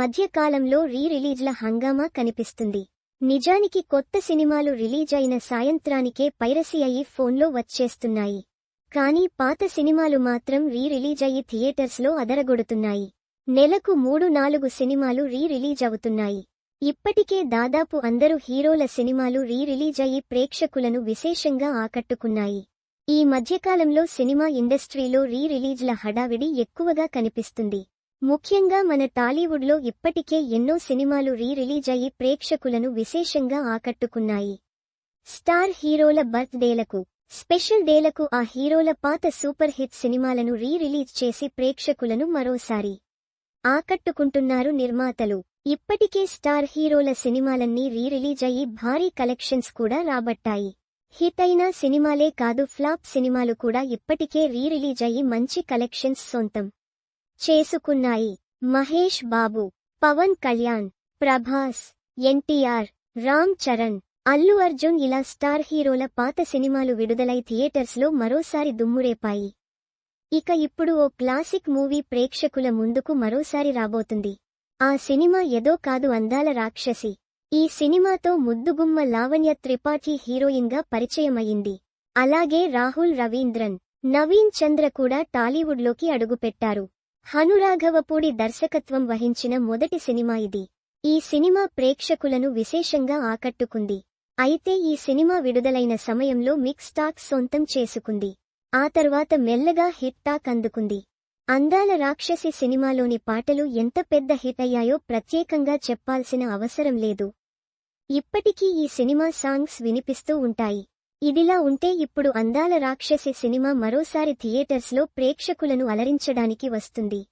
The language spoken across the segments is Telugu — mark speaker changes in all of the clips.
Speaker 1: మధ్య కాలంలో రీ రిలీజ్ల హంగామా కనిపిస్తుంది. నిజానికి కొత్త సినిమాలు రిలీజ్ అయిన సాయంత్రానికే పైరసీ అయి ఫోన్లో వచ్చేస్తున్నాయి. కానీ పాత సినిమాలు మాత్రం రీ రిలీజ్ అయ్యి థియేటర్స్లో అదరగొడుతున్నాయి. నెలకు మూడు నాలుగు సినిమాలు రీ రిలీజ్ అవుతున్నాయి. ఇప్పటికే దాదాపు అందరు హీరోల సినిమాలు రీ రిలీజ్ అయ్యి ప్రేక్షకులను విశేషంగా ఆకట్టుకున్నాయి. ఈ మధ్యకాలంలో సినిమా ఇండస్ట్రీలో రీ రిలీజ్ల హడావిడి ఎక్కువగా కనిపిస్తుంది. ముఖ్యంగా మన టాలీవుడ్లో ఇప్పటికే ఎన్నో సినిమాలు రీ రిలీజ్ అయ్యి ప్రేక్షకులను విశేషంగా ఆకట్టుకున్నాయి. స్టార్ హీరోల బర్త్ డేలకు స్పెషల్ డేలకు ఆ హీరోల పాత సూపర్ హిట్ సినిమాలను రీ రిలీజ్ చేసి ప్రేక్షకులను మరోసారి ఆకట్టుకుంటున్నారు నిర్మాతలు. ఇప్పటికే స్టార్ హీరోల సినిమాలన్నీ రీ రిలీజ్ అయ్యి భారీ కలెక్షన్స్ కూడా రాబట్టాయి. హిట్ అయిన సినిమాలే కాదు ఫ్లాప్ సినిమాలు కూడా ఇప్పటికే రీ రిలీజ్ అయ్యి మంచి కలెక్షన్స్ సొంతం. చేసుకున్నాయి. మహేష్ బాబు పవన్ కళ్యాణ్ ప్రభాస్ ఎన్టీఆర్ రామ్ చరణ్ అల్లు అర్జున్ ఇలా స్టార్ హీరోల పాత సినిమాలు విడుదలై థియేటర్స్లో మరోసారి దుమ్మురేపాయి. ఇక ఇప్పుడు ఓ క్లాసిక్ మూవీ ప్రేక్షకుల ముందుకు మరోసారి రాబోతుంది. ఆ సినిమా ఏదో కాదు అందాల రాక్షసి. ఈ సినిమాతో ముద్దుగుమ్మ లావణ్య త్రిపాఠి హీరోయిన్గా పరిచయమయ్యింది. అలాగే రాహుల్ రవీంద్రన్ నవీన్ చంద్ర కూడా టాలీవుడ్లోకి అడుగుపెట్టారు. హనురాఘవపూడి దర్శకత్వం వహించిన మొదటి సినిమా ఇది. ఈ సినిమా ప్రేక్షకులను విశేషంగా ఆకట్టుకుంది. అయితే ఈ సినిమా విడుదలైన సమయంలో మిక్స్ టాక్ సొంతం చేసుకుంది. ఆ తర్వాత మెల్లగా హిట్ టాక్ అందుకుంది. అందాల రాక్షసి సినిమాలోని పాటలు ఎంత పెద్ద హిట్ అయ్యాయో ప్రత్యేకంగా చెప్పాల్సిన అవసరం లేదు. ఇప్పటికీ ఈ సినిమా సాంగ్స్ వినిపిస్తూ ఉంటాయి. ఇదిలా ఉంటే ఇప్పుడు అందాల రాక్షసి సినిమా మరోసారి థియేటర్స్లో ప్రేక్షకులను అలరించడానికి వస్తుంది.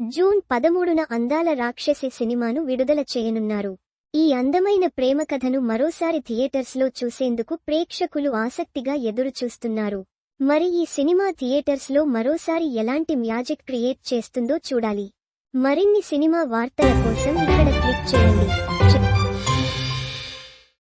Speaker 1: జూన్ పదమూడున అందాల రాక్షసి సినిమాను విడుదల చేయనున్నారు. ఈ అందమైన ప్రేమ కథను మరోసారి థియేటర్స్లో చూసేందుకు ప్రేక్షకులు ఆసక్తిగా ఎదురుచూస్తున్నారు. మరి ఈ సినిమా థియేటర్స్లో మరోసారి ఎలాంటి మ్యాజిక్ క్రియేట్ చేస్తుందో చూడాలి. మరిన్ని సినిమా వార్తల కోసం ఇక్కడ క్లిక్ చేయండి.